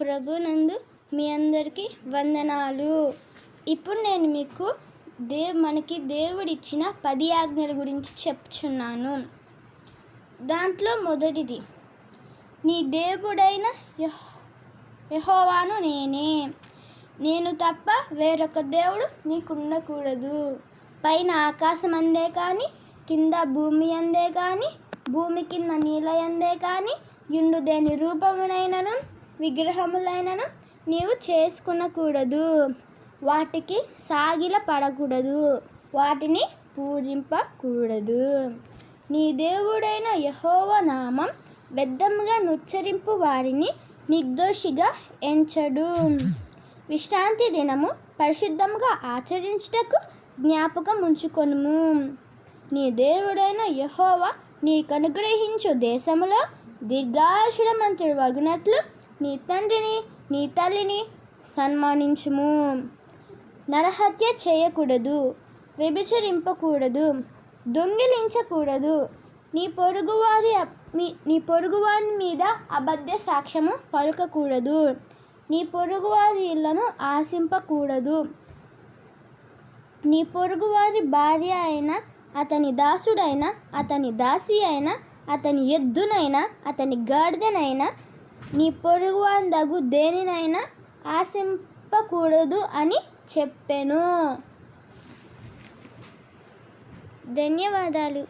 ప్రభునందు మీ అందరికీ వందనాలు. ఇప్పుడు నేను మీకు దే మనకి దేవుడిచ్చిన పది ఆజ్ఞల గురించి చెప్తున్నాను దాంట్లో మొదటిది నీ దేవుడైన యహోవాను నేనే. నేను తప్ప వేరొక దేవుడు నీకు ఉండకూడదు పైన ఆకాశం అందే కానీ కింద భూమి అందే కానీ భూమి కింద నీళ్ళ అందే కానీ యుండు దేని రూపమునైనను విగ్రహములైనను నీవు చేసుకునకూడదు. వాటికి సాగిల పడకూడదు. వాటిని పూజింపకూడదు. నీ దేవుడైన యహోవ నామం వ్యర్థముగా నుచ్చరింపు వారిని నిర్దోషిగా ఎంచడు. విశ్రాంతి దినము పరిశుద్ధముగా ఆచరించుటకు జ్ఞాపకం ఉంచుకొనుము నీ దేవుడైన యహోవా నీకు అనుగ్రహించు దేశములో దీర్ఘాశుడమంతుడు మంత్రుడు వగినట్లు నీ తండ్రిని నీ తల్లిని సన్మానించుము. నరహత్య చేయకూడదు వ్యభిచరింపకూడదు దొంగిలించకూడదు. నీ పొరుగువారి మీ- నీ పొరుగువారి మీద అబద్ధ సాక్ష్యము పలుకకూడదు. నీ పొరుగువారి ఇళ్ళను ఆశింపకూడదు. నీ పొరుగువారి భార్య అయినా అతని దాసుడైనా అతని దాసి అయినా అతని ఎద్దునైనా అతని గాడిదనైనా నీ పొరుగువాందగు దేనినైనా ఆశింపకూడదు అని చెప్పెను. ధన్యవాదాలు.